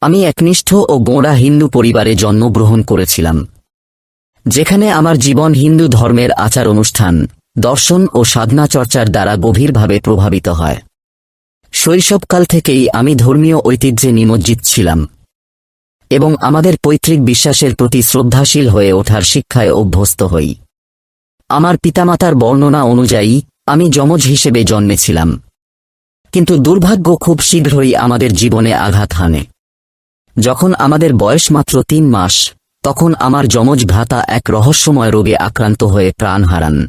আমি একনিষ্ঠ ও গোঁড়া হিন্দু পরিবারে জন্মগ্রহণ করেছিলাম। যেখানে আমার জীবন হিন্দু ধর্মের আচার অনুষ্ঠান দর্শন ও সাধনা চর্চার দ্বারা গভীরভাবে প্রভাবিত হয়। শৈশবকাল থেকেই আমি ধর্মীয় ঐতিহ্যে নিমজ্জিত ছিলাম এবং আমাদের পৈতৃক বিশ্বাসের প্রতি শ্রদ্ধাশীল হয়ে ওঠার শিক্ষায় অভ্যস্ত হই। আমার পিতামাতার বর্ণনা অনুযায়ী, আমি যমজ হিসেবে জন্মেছিলাম। কিন্তু দুর্ভাগ্য খুব শীঘ্রই আমাদের জীবনে আঘাত হানে। যখন আমাদের বয়স মাত্র তিন মাস, তখন আমার যমজ ভ্রাতা এক রহস্যময় রোগে আক্রান্ত হয়ে প্রাণ হারান।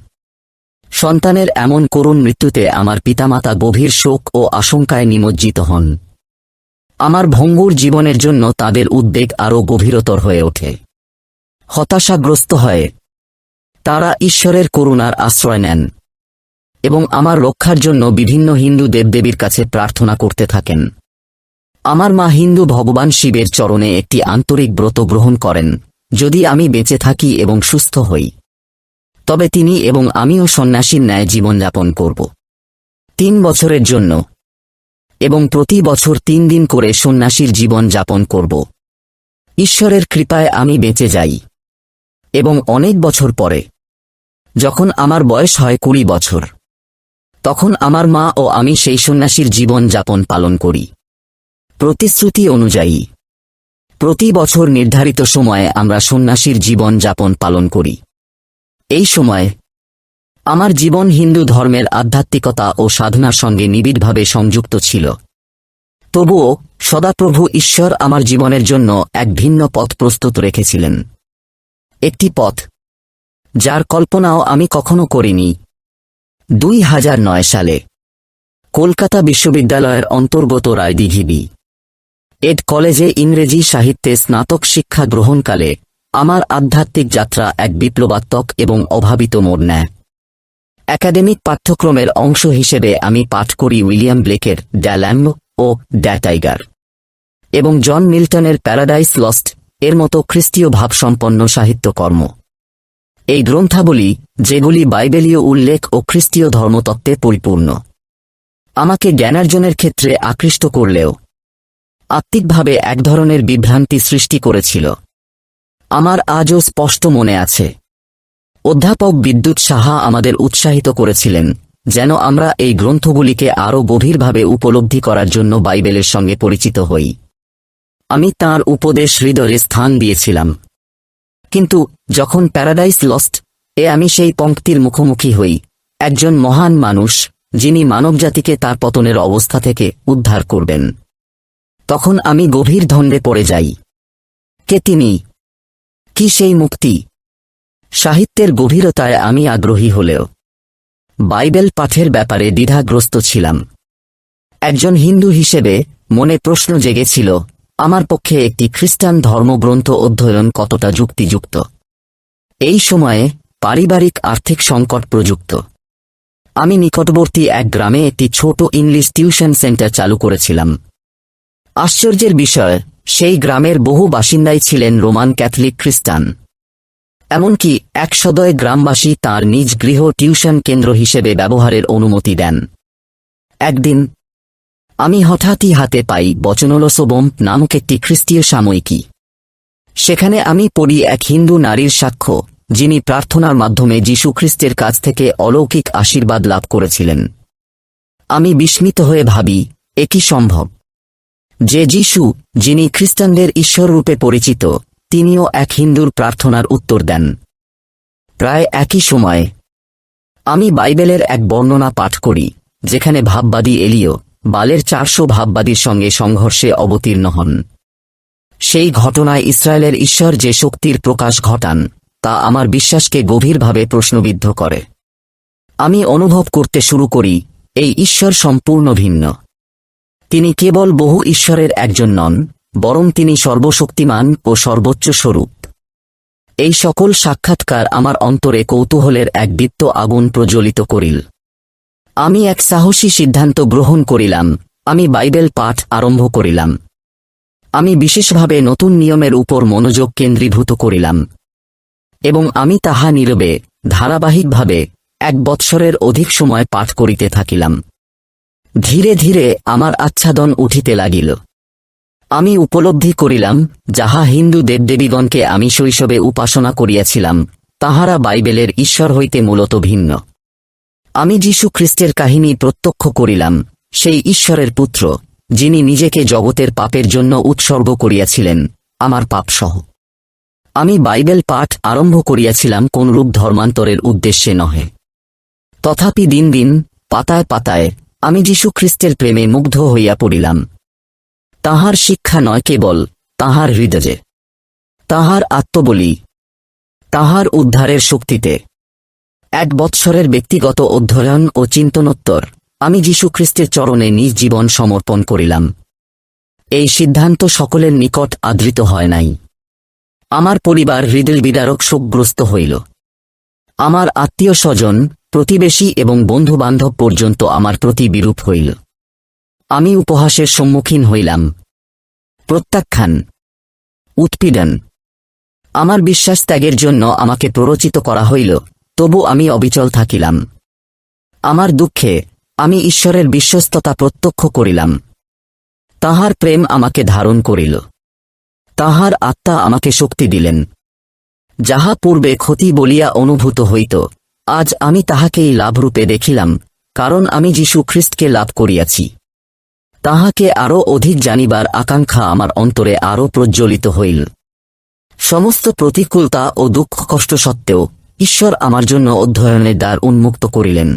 সন্তানের এমন করুণ মৃত্যুতে আমার পিতামাতা গভীর শোক ও আশঙ্কায় নিমজ্জিত হন। আমার ভঙ্গুর জীবনের জন্য তাদের উদ্বেগ আরও গভীরতর হয়ে ওঠে। হতাশাগ্রস্ত হয়ে। তারা ঈশ্বরের করুণার আশ্রয় নেন এবং আমার রক্ষার জন্য বিভিন্ন হিন্দু দেবদেবীর কাছে প্রার্থনা করতে থাকেন। আমার মা হিন্দু ভগবান শিবের চরণে একটি আন্তরিক ব্রত গ্রহণ করেন, যদি আমি বেঁচে থাকি এবং সুস্থ হই। তবে তিনি এবং আমিও সন্ন্যাসীর ন্যায় জীবনযাপন করব। তিন বছরের জন্য। এবং প্রতি বছর তিন দিন করে সন্ন্যাসীর জীবন যাপন করব। ঈশ্বরের কৃপায় আমি বেঁচে যাই। এবং অনেক বছর পরে, যখন আমার বয়স হয় কুড়ি বছর, তখন আমার মা ও আমি সেই সন্ন্যাসীর জীবন যাপন পালন করি। প্রতিশ্রুতি অনুযায়ী, প্রতি বছর নির্ধারিত সময়ে আমরা সন্ন্যাসীর জীবন যাপন পালন করি। এই সময়, আমার জীবন হিন্দু ধর্মের আধ্যাত্মিকতা ও সাধনার সঙ্গে নিবিড়ভাবে সংযুক্ত ছিল। তবুও, সদাপ্রভু ঈশ্বর আমার জীবনের জন্য এক ভিন্ন পথ প্রস্তুত রেখেছিলেন। একটি পথ, যার কল্পনাও আমি কখনো করিনি। দুই হাজার নয় সালে, কলকাতা বিশ্ববিদ্যালয়ের অন্তর্গত রায়দিঘিবি এড কলেজে ইংরেজি সাহিত্যে স্নাতক শিক্ষা গ্রহণকালে আমার আধ্যাত্মিক যাত্রা এক বিপ্লবাত্মক এবং অভাবিত মোড় নেয়। একাডেমিক পাঠ্যক্রমের অংশ হিসেবে আমি পাঠ করি উইলিয়াম ব্লেকের ড্যাল্যাম ও ড্যা টাইগার এবং জন মিল্টনের প্যারাডাইস লস্ট, এর মতো খ্রিস্টীয় ভাবসম্পন্ন সাহিত্যকর্ম। এই গ্রন্থাবলী, যেগুলি বাইবেলীয় উল্লেখ ও খ্রিস্টীয় ধর্মতত্ত্বে পরিপূর্ণ। আমাকে জ্ঞানার্জনের ক্ষেত্রে আকৃষ্ট করলেও আত্মিকভাবে এক ধরনের বিভ্রান্তি সৃষ্টি করেছিল। আমার আজও স্পষ্ট মনে আছে। অধ্যাপক বিদ্যুৎ সাহা আমাদের উৎসাহিত করেছিলেন যেন আমরা এই গ্রন্থগুলিকে আরও গভীরভাবে উপলব্ধি করার জন্য বাইবেলের সঙ্গে পরিচিত হই। আমি তার উপদেশ হৃদয়ে স্থান দিয়েছিলাম। কিন্তু যখন প্যারাডাইস লস্ট, এ আমি সেই পঙ্ক্তির মুখোমুখি হই, একজন মহান মানুষ যিনি মানবজাতিকে তার পতনের অবস্থা থেকে উদ্ধার করবেন। তখন আমি গভীর ধন্দে পড়ে যাই। কে তিনি? কি সেই মুক্তি? সাহিত্যের গভীরতায় আমি আগ্রহী হলেও। বাইবেল পাঠের ব্যাপারে দ্বিধাগ্রস্ত ছিলাম। একজন হিন্দু হিসেবে মনে প্রশ্ন জেগেছিল, আমার পক্ষে একটি খ্রিস্টান ধর্মগ্রন্থ অধ্যয়ন কতটা যুক্তিযুক্ত? এই সময়ে পারিবারিক আর্থিক সংকট প্রযুক্ত। আমি নিকটবর্তী এক গ্রামে একটি ছোট ইংলিশ টিউশন সেন্টার চালু করেছিলাম। আশ্চর্যের বিষয়, সেই গ্রামের বহু বাসিন্দাই ছিলেন রোমান ক্যাথলিক খ্রিস্টান। এমনকি এক সদয় গ্রামবাসী তার নিজ গৃহ টিউশন কেন্দ্র হিসেবে ব্যবহারের অনুমতি দেন। একদিন, আমি হঠাৎই হাতে পাই বচনলসোবম নামক একটি খ্রিস্টীয় সাময়িকী। সেখানে আমি পড়ি এক হিন্দু নারীর সাক্ষ্য, যিনি প্রার্থনার মাধ্যমে যীশু খ্রিস্টের কাছ থেকে অলৌকিক আশীর্বাদ লাভ করেছিলেন। আমি বিস্মিত হয়ে ভাবি, এ কি সম্ভব? যে যীশু, যিনি খ্রিস্টানদের ঈশ্বর রূপে পরিচিত, তিনিও এক হিন্দুর প্রার্থনার উত্তর দেন। প্রায় একই সময়ে, আমি বাইবেলের এক বর্ণনা পাঠ করি, যেখানে ভাববাদী এলিও, বালের চারশো ভাববাদীর সঙ্গে সংঘর্ষে অবতীর্ণ হন। সেই ঘটনায় ইসরায়েলের ঈশ্বর যে শক্তির প্রকাশ ঘটান, তা আমার বিশ্বাসকে গভীরভাবে প্রশ্নবিদ্ধ করে। আমি অনুভব করতে শুরু করি, এই ঈশ্বর সম্পূর্ণ ভিন্ন। তিনি কেবল বহু ঈশ্বরের একজন নন, বরং তিনি সর্বশক্তিমান ও সর্বোচ্চ স্বরূপ। এই সকল সাক্ষাৎকার আমার অন্তরে কৌতূহলের এক দীপ্ত আগুন প্রজ্বলিত করিল। আমি এক সাহসী সিদ্ধান্ত গ্রহণ করিলাম, আমি বাইবেল পাঠ আরম্ভ করিলাম। আমি বিশেষভাবে নতুন নিয়মের উপর মনোযোগ কেন্দ্রীভূত করিলাম। এবং আমি তাহা নীরবে, ধারাবাহিকভাবে এক বৎসরের অধিক সময় পাঠ করিতে থাকিলাম। ধীরে ধীরে আমার আচ্ছাদন উঠিতে লাগিল। আমি উপলব্ধি করিলাম, যাহা হিন্দু দেবদেবীগণকে আমি শৈশবে উপাসনা করিয়াছিলাম, তাহারা বাইবেলের ঈশ্বর হইতে মূলত ভিন্ন। আমি যীশু খ্রিস্টের কাহিনী প্রত্যক্ষ করিলাম, সেই ঈশ্বরের পুত্র, যিনি নিজেকে জগতের পাপের জন্য উৎসর্গ করিয়াছিলেন, আমার পাপসহ। আমি বাইবেল পাঠ আরম্ভ করিয়াছিলাম কোনরূপ ধর্মান্তরের উদ্দেশ্যে নহে। তথাপি দিন দিন, পাতায় পাতায় আমি যীশু খ্রিস্টের প্রেমে মুগ্ধ হইয়া পড়িলাম। তাহার শিক্ষা নয় কেবল তাহার হৃদয়ে। তাহার আত্মবলি। তাহার উদ্ধারের শক্তিতে। এক বৎসরের ব্যক্তিগত অধ্যয়ন ও চিন্তনোত্তর আমি যীশুখ্রিস্টের চরণে নিজ জীবন সমর্পণ করিলাম। এই সিদ্ধান্ত সকলের নিকট আদৃত হয় নাই। আমার পরিবার হৃদয় বিদারক শোকগ্রস্ত হইল। আমার আত্মীয় স্বজন প্রতিবেশী এবং বন্ধুবান্ধব পর্যন্ত আমার প্রতি বিরূপ হইল। আমি উপহাসের সম্মুখীন হইলাম। প্রত্যাখ্যান। উৎপীড়ন। আমার বিশ্বাস ত্যাগের জন্য আমাকে প্ররোচিত করা হইল, তবু আমি অবিচল থাকিলাম। আমার দুঃখে আমি ঈশ্বরের বিশ্বস্ততা প্রত্যক্ষ করিলাম। তাহার প্রেম আমাকে ধারণ করিল। তাহার আত্মা আমাকে শক্তি দিলেন। যাহা পূর্বে ক্ষতি বলিয়া অনুভূত হইত আজ আমি তাহাকেই লাভরূপে দেখিলাম, কারণ আমি যীশু খ্রিস্টকে লাভ করিয়াছি। তাহাকে আরও অধিক জানিবার আকাঙ্ক্ষা আমার অন্তরে আরও প্রজ্বলিত হইল। সমস্ত প্রতিকূলতা ও দুঃখ কষ্ট সত্ত্বেও ঈশ্বর আমার জন্য অধ্যয়নের দ্বার উন্মুক্ত করিলেন।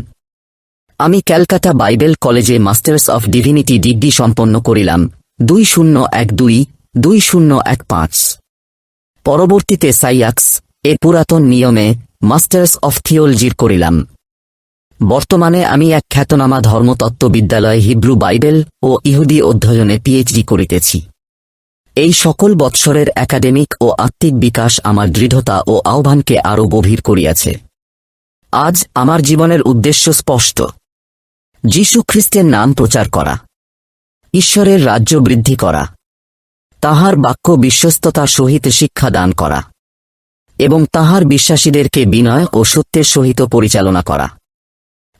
আমি ক্যালকাটা বাইবেল কলেজে মাস্টার্স অফ ডিভিনিটি ডিগ্রি সম্পন্ন করিলাম, দুই শূন্য এক দুই দুই শূন্য এক পাঁচ। পরবর্তীতে সাইয়াক্স, এ পুরাতন নিয়মে মাস্টার্স অফ থিওলজির করিলাম। বর্তমানে আমি এক খ্যাতনামা ধর্মতত্ত্ব বিদ্যালয়ে হিব্রু বাইবেল ও ইহুদি অধ্যয়নে পিএইচডি করিতেছি। এই সকল বৎসরের একাডেমিক ও আত্মিক বিকাশ আমার দৃঢ়তা ও আহ্বানকে আরও গভীর করিয়াছে। আজ আমার জীবনের উদ্দেশ্য স্পষ্ট। যীশু খ্রিস্টের নাম প্রচার করা। ঈশ্বরের রাজ্য বৃদ্ধি করা। তাহার বাক্য বিশ্বস্ততার সহিত শিক্ষা দান করা। এবং তাহার বিশ্বাসীদেরকে বিনয় ও সত্যের সহিত পরিচালনা করা।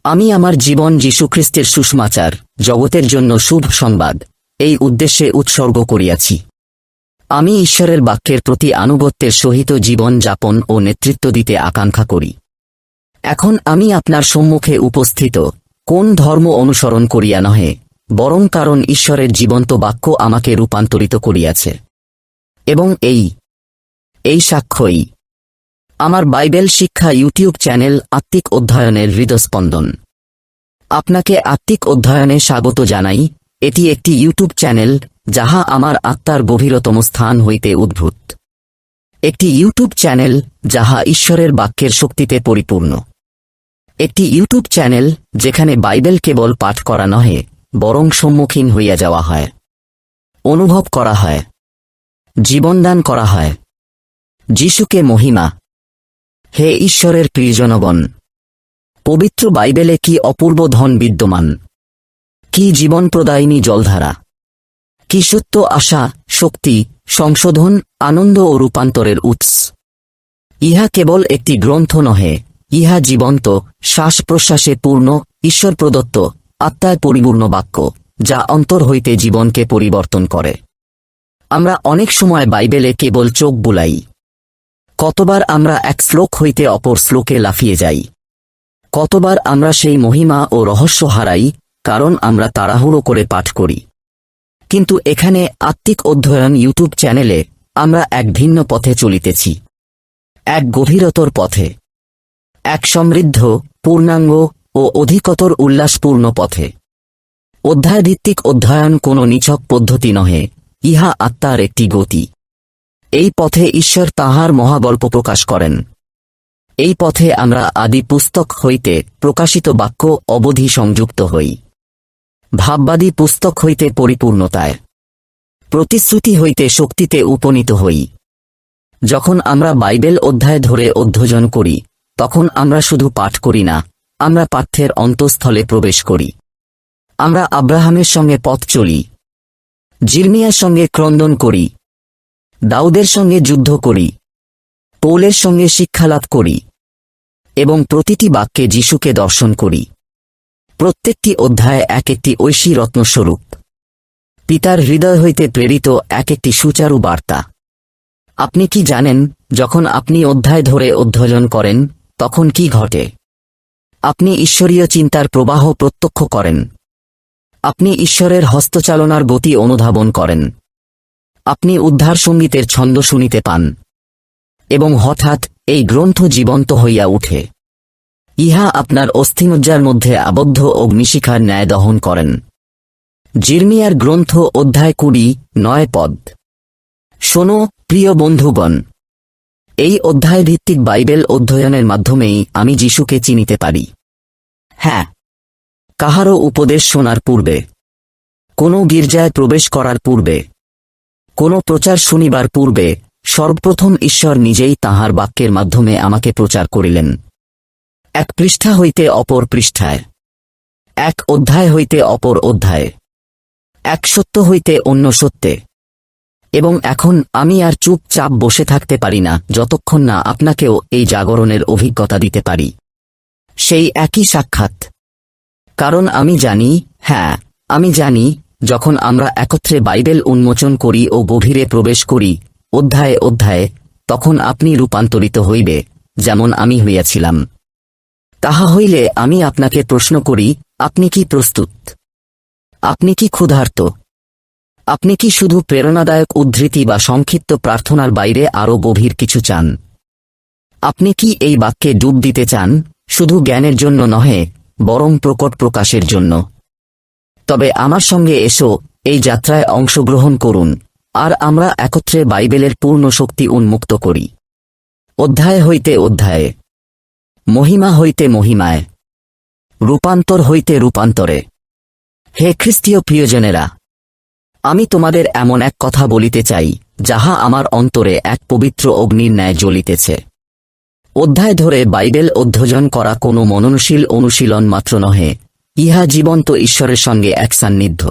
আমি আমার জীবন যীশুখ্রিস্টের সুষমাচার, জগতের জন্য শুভ সংবাদ, এই উদ্দেশ্যে উৎসর্গ করিয়াছি। আমি ঈশ্বরের বাক্যের প্রতি আনুগত্যের সহিত জীবন যাপন ও নেতৃত্ব দিতে আকাঙ্ক্ষা করি। এখন আমি আপনার সম্মুখে উপস্থিত, কোন ধর্ম অনুসরণ করিয়া নহে, বরং কারণ ঈশ্বরের জীবন্ত বাক্য আমাকে রূপান্তরিত করিয়াছে। এবং এই এই সাক্ষ্যই আমার বাইবেল শিক্ষা ইউটিউব চ্যানেল আত্মিক অধ্যয়নের হৃদস্পন্দন। আপনাকে আত্মিক অধ্যয়নে স্বাগত জানাই। এটি একটি ইউটিউব চ্যানেল যাহা আমার আত্মার গভীরতম স্থান হইতে উদ্ভূত। একটি ইউটিউব চ্যানেল যাহা ঈশ্বরের বাক্যের শক্তিতে পরিপূর্ণ। একটি ইউটিউব চ্যানেল যেখানে বাইবেল কেবল পাঠ করা নহে, বরং সম্মুখীন হইয়া যাওয়া হয়। অনুভব করা হয়। জীবনদান করা হয়। যিশুকে মহিমা হে ঈশ্বরের প্রিয়জনগণ পবিত্র বাইবেলে কি অপূর্ব ধন বিদ্যমান? কি জীবন জীবনপ্রদায়িনী জলধারা? কি সত্য আশা, শক্তি, সংশোধন, আনন্দ ও রূপান্তরের উৎস? ইহা কেবল একটি গ্রন্থ নহে, ইহা জীবন্ত শ্বাস প্রশ্বাসে পূর্ণ, ঈশ্বর প্রদত্ত, আত্মায় পরিপূর্ণ বাক্য, যা অন্তর হইতে জীবনকে পরিবর্তন করে। আমরা অনেক সময় বাইবেলে কেবল চোখ বুলাই কতবার আমরা এক শ্লোক হইতে অপর শ্লোকে লাফিয়ে যাই? কতবার আমরা সেই মহিমা ও রহস্য হারাই, কারণ আমরা তাড়াহুড়ো করে পাঠ করি। কিন্তু এখানে আত্মিক অধ্যয়ন ইউটিউব চ্যানেলে আমরা এক ভিন্ন পথে চলিতেছি। এক গভীরতর পথে। এক সমৃদ্ধ, পূর্ণাঙ্গ ও অধিকতর উল্লাসপূর্ণ পথে। অধ্যায়ভিত্তিক অধ্যয়ন কোনো নিছক পদ্ধতি নহে, ইহা আত্মার একটি গতি। এই পথে ঈশ্বর তাহার মহাগল্প প্রকাশ করেন। এই পথে আমরা আদি পুস্তক হইতে প্রকাশিত বাক্য অবধি সংযুক্ত হই। ভাববাদী পুস্তক হইতে পরিপূর্ণতায়। প্রতিশ্রুতি হইতে শক্তিতে উপনীত হই। যখন আমরা বাইবেল অধ্যায় ধরে অধ্যয়ন করি, তখন আমরা শুধু পাঠ করি না, আমরা পাঠ্যের অন্তঃস্থলে প্রবেশ করি। আমরা আব্রাহামের সঙ্গে পথ চলি। জির্মিয়ার সঙ্গে ক্রন্দন করি। দাউদের সঙ্গে যুদ্ধ করি, পৌলের সঙ্গে শিক্ষালাভ করি, এবং প্রতিটি বাক্যে যিশুকে দর্শন করি। প্রত্যেকটি অধ্যায়ে এক একটি ঐশী রত্নস্বরূপ। পিতার হৃদয় হইতে প্রেরিত এক একটি সুচারু বার্তা। আপনি কি জানেন, যখন আপনি অধ্যায় ধরে অধ্যয়ন করেন, তখন কি ঘটে? আপনি ঈশ্বরীয় চিন্তার প্রবাহ প্রত্যক্ষ করেন। আপনি ঈশ্বরের হস্তচালনার গতি অনুধাবন করেন। আপনি উদ্ধার সঙ্গীতের ছন্দ শুনিতে পান। এবং হঠাৎ এই গ্রন্থ জীবন্ত হইয়া উঠে। ইহা আপনার অস্থিমজ্জার মধ্যে আবদ্ধ অগ্নিশিখার ন্যায় দহন করেন। জির্মিয়ার গ্রন্থ অধ্যায় কুড়ি, নয় পদ। শোনো, প্রিয় বন্ধুগণ, এই অধ্যায় ভিত্তিক বাইবেল অধ্যয়নের মাধ্যমেই আমি যিশুকে চিনিতে পারি। হ্যাঁ কাহারও উপদেশ শোনার পূর্বে, কোনো গির্জায় প্রবেশ করার পূর্বে কোনো প্রচার শুনিবার পূর্বে সর্বপ্রথম ঈশ্বর নিজেই তাহার বাক্যের মাধ্যমে আমাকে প্রচার করিলেন। এক পৃষ্ঠা হইতে অপর পৃষ্ঠায়। এক অধ্যায় হইতে অপর অধ্যায়। এক সত্য হইতে অন্য সত্যে। এবং এখন আমি আর চুপচাপ বসে থাকতে পারি না, যতক্ষণ না আপনাকেও এই জাগরণের অভিজ্ঞতা দিতে পারি। সেই একই সাক্ষাৎ। কারণ আমি জানি হ্যাঁ আমি জানি যখন আমরা একত্রে বাইবেল উন্মোচন করি ও গভীরে প্রবেশ করি, অধ্যায়ে অধ্যায়ে, তখন আপনি রূপান্তরিত হইবে, যেমন আমি হইয়াছিলাম। তাহা হইলে আমি আপনাকে প্রশ্ন করি, আপনি কি প্রস্তুত? আপনি কি ক্ষুধার্ত? আপনি কি শুধু প্রেরণাদায়ক উদ্ধৃতি বা সংক্ষিপ্ত প্রার্থনার বাইরে আরও গভীর কিছু চান? আপনি কি এই বাক্যে ডুব দিতে চান, শুধু জ্ঞানের জন্য নহে, বরং প্রকট প্রকাশের জন্য? তবে আমার সঙ্গে এসো, এই যাত্রায় অংশগ্রহণ করুন, আর আমরা একত্রে বাইবেলের পূর্ণ শক্তি উন্মুক্ত করি। অধ্যায় হইতে অধ্যায়ে। মহিমা হইতে মহিমায়। রূপান্তর হইতে রূপান্তরে। হে খ্রিস্টীয় প্রিয়জনেরা, আমি তোমাদের এমন এক কথা বলিতে চাই, যাহা আমার অন্তরে এক পবিত্র অগ্নির ন্যায় জ্বলিতেছে। অধ্যায় ধরে বাইবেল অধ্যয়ন করা কোনো মননশীল অনুশীলন মাত্র নহে ইহা জীবন্ত ঈশ্বরের সঙ্গে এক সান্নিধ্য।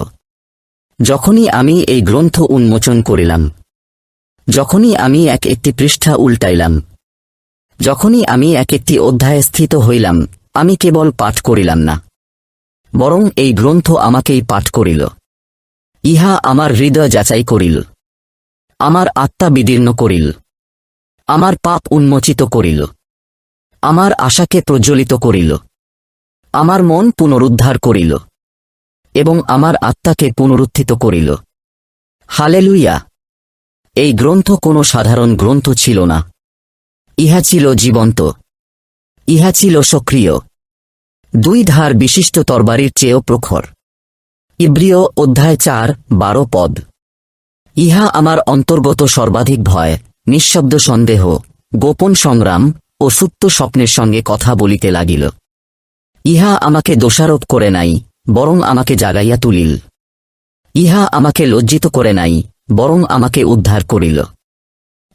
যখনই আমি এই গ্রন্থ উন্মোচন করিলাম, যখনই আমি এক একটি পৃষ্ঠা উল্টাইলাম, যখনই আমি এক একটি অধ্যায়ে স্থিত হইলাম, আমি কেবল পাঠ করিলাম না, বরং এই গ্রন্থ আমাকেই পাঠ করিল। ইহা আমার হৃদয় যাচাই করিল, আমার আত্মা বিদীর্ণ করিল, আমার পাপ উন্মোচিত করিল, আমার আশাকে প্রজ্বলিত করিল। আমার মন পুনরুদ্ধার করিল এবং আমার আত্মাকে পুনরুত্থিত করিল। হালেলুইয়া এই গ্রন্থ কোনো সাধারণ গ্রন্থ ছিল না। ইহা ছিল জীবন্ত। ইহা ছিল সক্রিয়। দুই ধার বিশিষ্ট তরবারির চেয়েও প্রখর। ইব্রিয় অধ্যায় চার, বারো পদ। ইহা আমার অন্তর্গত সর্বাধিক ভয়, নিঃশব্দ সন্দেহ, গোপন সংগ্রাম ও সুপ্ত স্বপ্নের সঙ্গে কথা বলিতে লাগিল। ইহা আমাকে দোষারোপ করে নাই, বরং আমাকে জাগাইয়া তুলিল। ইহা আমাকে লজ্জিত করে নাই, বরং আমাকে উদ্ধার করিল।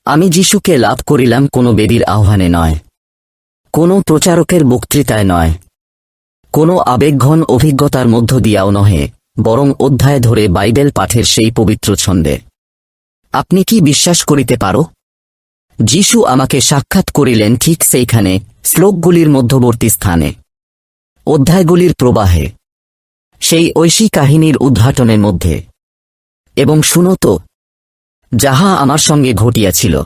আমি যিশুকে লাভ করিলাম কোনো বেদির আহ্বানে নয়, কোনো প্রচারকের বক্তৃতায় নয়, কোনো আবেগঘন অভিজ্ঞতার মধ্য দিয়াও নহে, বরং অধ্যায় ধরে বাইবেল পাঠের সেই পবিত্র ছন্দে। আপনি কি বিশ্বাস করিতে পারো? যিশু আমাকে সাক্ষাৎ করিলেন ঠিক সেইখানে, শ্লোকগুলির মধ্যবর্তী স্থানে। অধ্যায়গুলির প্রবাহে, সেই ঐশী কাহিনীর উদ্ঘাটনের মধ্যে। এবং শুনত যাহা আমার সঙ্গে ঘটিয়াছিল,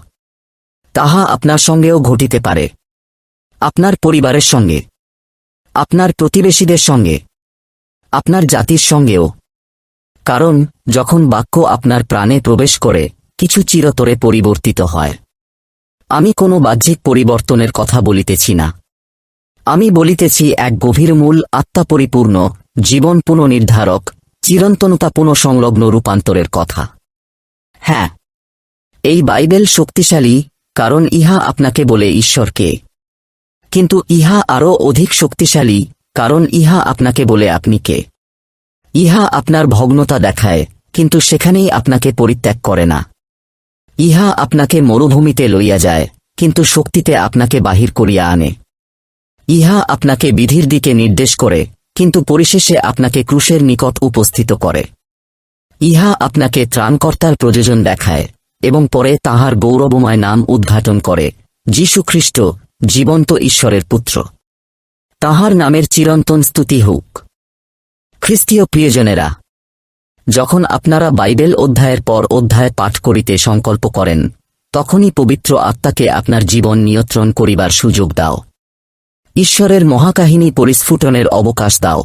তাহা আপনার সঙ্গেও ঘটিতে পারে। আপনার পরিবারের সঙ্গে, আপনার প্রতিবেশীদের সঙ্গে, আপনার জাতির সঙ্গেও। কারণ, যখন বাক্য আপনার প্রাণে প্রবেশ করে, কিছু চিরতরে পরিবর্তিত হয়। আমি কোনো বাহ্যিক পরিবর্তনের কথা বলিতেছি না। আমি বলিতেছি, এক গভীর মূল আত্মাপরিপূর্ণ, জীবন পুনঃনির্ধারক, চিরন্তনতা পুনঃসংলগ্ন রূপান্তরের কথা। হ্যাঁ এই বাইবেল শক্তিশালী, কারণ ইহা আপনাকে বলে ঈশ্বরকে। কিন্তু ইহা আরও অধিক শক্তিশালী, কারণ ইহা আপনাকে বলে আপনি কে। ইহা আপনার ভগ্নতা দেখায়, কিন্তু সেখানেই আপনাকে পরিত্যাগ করে না। ইহা আপনাকে মরুভূমিতে লইয়া যায়, কিন্তু শক্তিতে আপনাকে বাহির করিয়া আনে। ইহা আপনাকে বিধির দিকে নির্দেশ করে, কিন্তু পরিশেষে আপনাকে ক্রুশের নিকট উপস্থিত করে। ইহা আপনাকে ত্রাণকর্তার প্রযোজন দেখায়, এবং পরে তাহার গৌরবময় নাম উদ্ঘাটন করে যীশুখ্রিস্ট জীবন্ত ঈশ্বরের পুত্র। তাহার নামের চিরন্তন স্তুতি হোক। খ্রিস্টীয় প্রিয়জনেরা, যখন আপনারা বাইবেল অধ্যায়ের পর অধ্যায় পাঠ করিতে সংকল্প করেন, তখনই পবিত্র আত্মাকে আপনার জীবন নিয়ন্ত্রণ করিবার সুযোগ দাও। ঈশ্বরের মহাকাহিনী পরিস্ফুটনের অবকাশ দাও।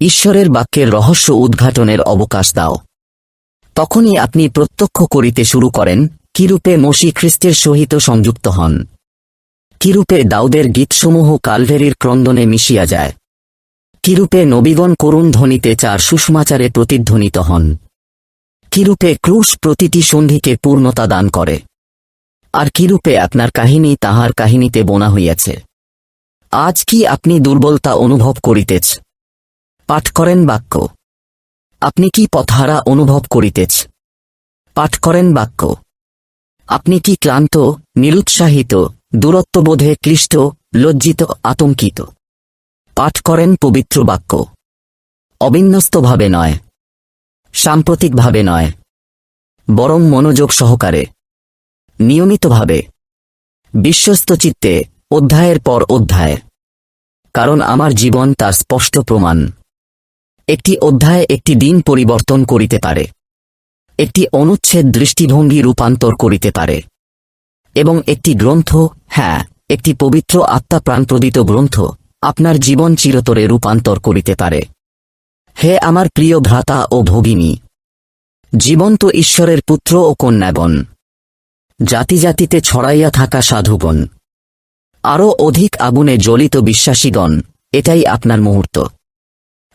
ঈশ্বরের বাক্যের রহস্য উদ্ঘাটনের অবকাশ দাও। তখনই আপনি প্রত্যক্ষ করিতে শুরু করেন, কিরূপে মসি খ্রিস্টের সহিত সংযুক্ত হন। কিরূপে দাউদের গীতসমূহ কালভেরির ক্রন্দনে মিশিয়া যায়। কিরূপে নবীগণ করুণ ধ্বনিতে চার সুষমাচারে প্রতিধ্বনিত হন। কিরূপে ক্রুশ প্রতিটি সন্ধিকে পূর্ণতা দান করে। আর কিরূপে আপনার কাহিনী তাহার কাহিনীতে বোনা হইয়াছে। আজ কি আপনি দুর্বলতা অনুভব করিতেছ? পাঠ করেন বাক্য। আপনি কি পথহারা অনুভব করিতেছ? পাঠ করেন বাক্য। আপনি কি ক্লান্ত, নিরুৎসাহিত দূরত্ববোধে ক্লিষ্ট, লজ্জিত, আতঙ্কিত? পাঠ করেন পবিত্র বাক্য। অবিন্যস্তভাবে নয়। সাম্প্রতিকভাবে নয়। বরং মনোযোগ সহকারে। নিয়মিতভাবে। বিশ্বস্ত চিত্তে অধ্যায়ের পর অধ্যায়। কারণ আমার জীবন তার স্পষ্ট প্রমাণ। একটি অধ্যায় একটি দিন পরিবর্তন করিতে পারে। একটি অনুচ্ছেদ দৃষ্টিভঙ্গি রূপান্তর করিতে পারে। এবং একটি গ্রন্থ হ্যাঁ একটি পবিত্র আত্মা প্রাণপ্রদিত গ্রন্থ আপনার জীবন চিরতরে রূপান্তর করিতে পারে। হে আমার প্রিয় ভ্রাতা ও ভগিনী, জীবন্ত ঈশ্বরের পুত্র ও কন্যাগণ জাতি জাতিতে ছড়াইয়া থাকা সাধুগণ আরও অধিক আগুনে জ্বলিত বিশ্বাসীগণ, এটাই আপনার মুহূর্ত।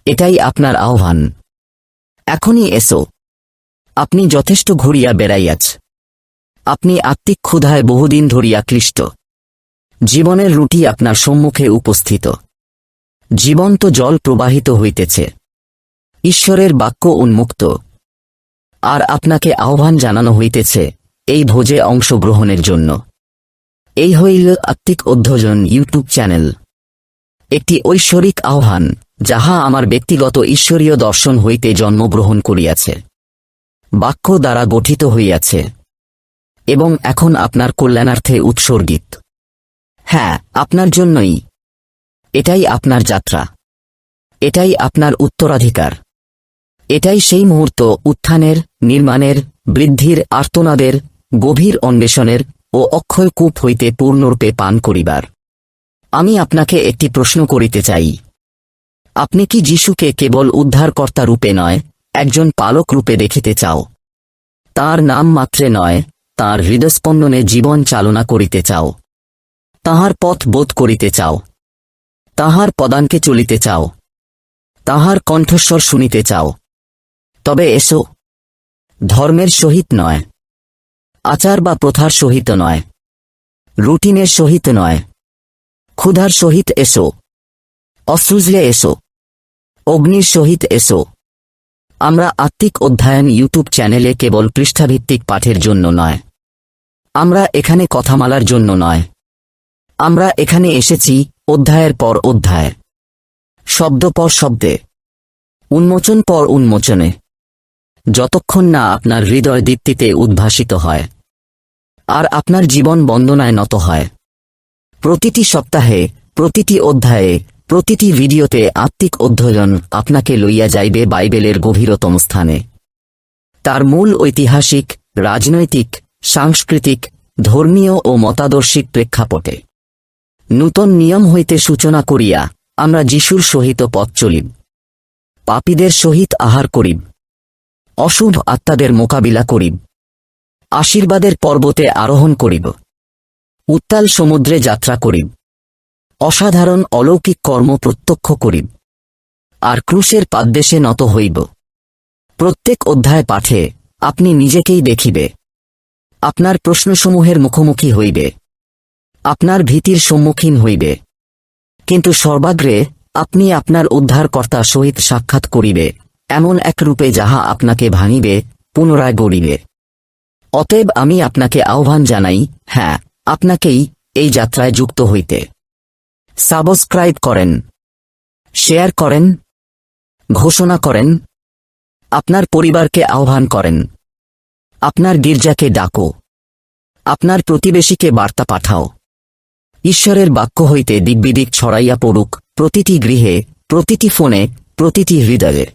এটাই আপনার আহ্বান। এখনই এসো। আপনি যথেষ্ট ঘুরিয়া বেড়াইয়াছ। আপনি আত্মিক ক্ষুধায় বহুদিন ধরিয়া ক্লিষ্ট। জীবনের রুটি আপনার সম্মুখে উপস্থিত। জীবন্ত জল প্রবাহিত হইতেছে। ঈশ্বরের বাক্য উন্মুক্ত। আর আপনাকে আহ্বান জানানো হইতেছে, এই ভোজে অংশগ্রহণের জন্য। এই হইল আত্মিক অধ্যয়ন ইউটিউব চ্যানেল। একটি ঐশ্বরিক আহ্বান, যাহা আমার ব্যক্তিগত ঈশ্বরীয় দর্শন হইতে জন্মগ্রহণ করিয়াছে। বাক্য দ্বারা গঠিত হইয়াছে। এবং এখন আপনার কল্যাণার্থে উৎসর্গিত। হ্যাঁ আপনার জন্যই। এটাই আপনার যাত্রা। এটাই আপনার উত্তরাধিকার। এটাই সেই মুহূর্ত উত্থানের, নির্মাণের, বৃদ্ধির, আর্তনাদের, গভীর অন্বেষণের ও অক্ষয় কূপ হইতে পূর্ণরূপে পান করিবার। আমি আপনাকে একটি প্রশ্ন করিতে চাই। আপনি কি যিশুকে কেবল উদ্ধারকর্তা রূপে নয়, একজন পালক রূপে দেখিতে চাও? তার নাম মাত্রে নয়, তার হৃদস্পন্দনে জীবন চালনা করিতে চাও। তাহার পথ বোধ করিতে চাও। তাহার পদানকে চলিতে চাও। তাহার কণ্ঠস্বর শুনিতে চাও। তবে এসো, ধর্মের সহিত নয় আচার বা প্রথার সহিত নয়। রুটিনের সহিত নয়। ক্ষুধার সহিত এসো। অশ্রুজলে এসো। অগ্নির সহিত এসো। আমরা আত্মিক অধ্যয়ন ইউটিউব চ্যানেলে কেবল পৃষ্ঠাভিত্তিক পাঠের জন্য নয়। আমরা এখানে কথামালার জন্য নয়। আমরা এখানে এসেছি অধ্যায়ের পর অধ্যায়। শব্দ পর শব্দে। উন্মোচন পর উন্মোচনে। যতক্ষণ না আপনার হৃদয় দীপ্তিতে উদ্ভাসিত হয়। আর আপনার জীবন বন্দনায় নত হয়। প্রতিটি সপ্তাহে, প্রতিটি অধ্যায়ে, প্রতিটি ভিডিওতে আত্মিক অধ্যয়ন আপনাকে লইয়া যাইবে বাইবেলের গভীরতম স্থানে। তার মূল ঐতিহাসিক, রাজনৈতিক, সাংস্কৃতিক, ধর্মীয় ও মতাদর্শিক প্রেক্ষাপটে। নূতন নিয়ম হইতে সূচনা করিয়া আমরা যিশুর সহিত পথ চলিব। পাপীদের সহিত আহার করিব। অশুভ আত্মাদের মোকাবিলা করিব। আশীর্বাদের পর্বতে আরোহণ করিব। উত্তাল সমুদ্রে যাত্রা করিব। অসাধারণ অলৌকিক কর্ম প্রত্যক্ষ করিব। আর ক্রুশের পাদ্দেশে নত হইব। প্রত্যেক অধ্যায় পাঠে আপনি নিজেকেই দেখিবে। আপনার প্রশ্নসমূহের মুখোমুখি হইবে। আপনার ভীতির সম্মুখীন হইবে। কিন্তু সর্বাগ্রে আপনি আপনার উদ্ধারকর্তা সহিত সাক্ষাৎ করিবে, এমন এক রূপে যাহা আপনাকে ভাঙিবে, পুনরায় গড়িবে। অতএব আমি আপনাকে আহ্বান জানাই হ্যাঁ আপনাকেই এই যাত্রায় যুক্ত হইতে। সাবস্ক্রাইব করেন, শেয়ার করেন, ঘোষণা করেন, আপনার পরিবারকে আহ্বান করেন, আপনার গির্জাকে ডাকো, আপনার প্রতিবেশীকে বার্তা পাঠাও। ঈশ্বরের বাক্য হইতে দিগ্বিদিক ছড়াইয়া পড়ুক প্রতিটি গৃহে, প্রতিটি ফোনে, প্রতিটি হৃদয়ে।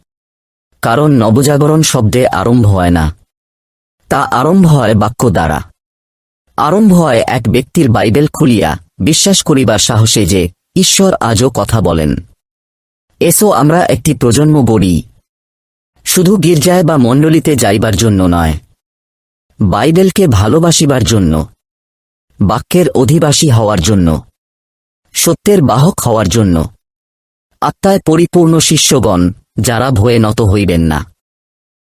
কারণ নবজাগরণ শব্দে আরম্ভ হয় না। তা আরম্ভ হয় বাক্য দ্বারা। আরম্ভ হয় এক ব্যক্তির বাইবেল খুলিয়া বিশ্বাস করিবার সাহসে যে ঈশ্বর আজও কথা বলেন। এসো আমরা একটি প্রজন্ম গড়ি। শুধু গির্জায় বা মণ্ডলীতে যাইবার জন্য নয়, বাইবেলকে ভালোবাসিবার জন্য, বাক্যের অধিবাসী হওয়ার জন্য, সত্যের বাহক হওয়ার জন্য, আত্মায় পরিপূর্ণ শিষ্যগণ যারা ভয়ে নত হইবেন না।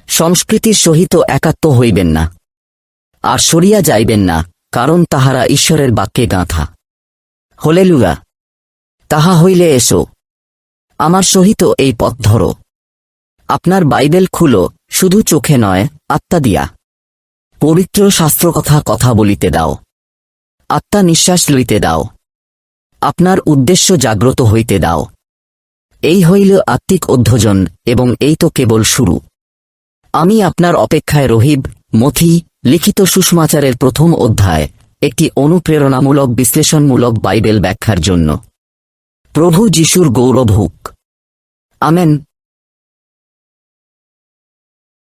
সংস্কৃতির সহিত একাত্ম হইবেন না। আর সরিয়া যাইবেন না, কারণ তাহারা ঈশ্বরের বাক্যে গাঁথা। হলে হলেলুয়া, তাহা হইলে এসো। আমার সহিত এই পথ ধরো। আপনার বাইবেল খুলো, শুধু চোখে নয়, আত্মা দিয়া। পবিত্র শাস্ত্র কথা কথা বলিতে দাও। আত্মা নিঃশ্বাস লইতে দাও। আপনার উদ্দেশ্য জাগ্রত হইতে দাও। এই হইল আত্মিক অধ্যজন এবং এই তো কেবল শুরু। আমি আপনার অপেক্ষায় রহিব, মথি, লিখিত সুষমাচারের প্রথম অধ্যায়, একটি অনুপ্রেরণামূলক বিশ্লেষণমূলক বাইবেল ব্যাখ্যার জন্য। প্রভু যিশুর গৌরব হুক আমেন।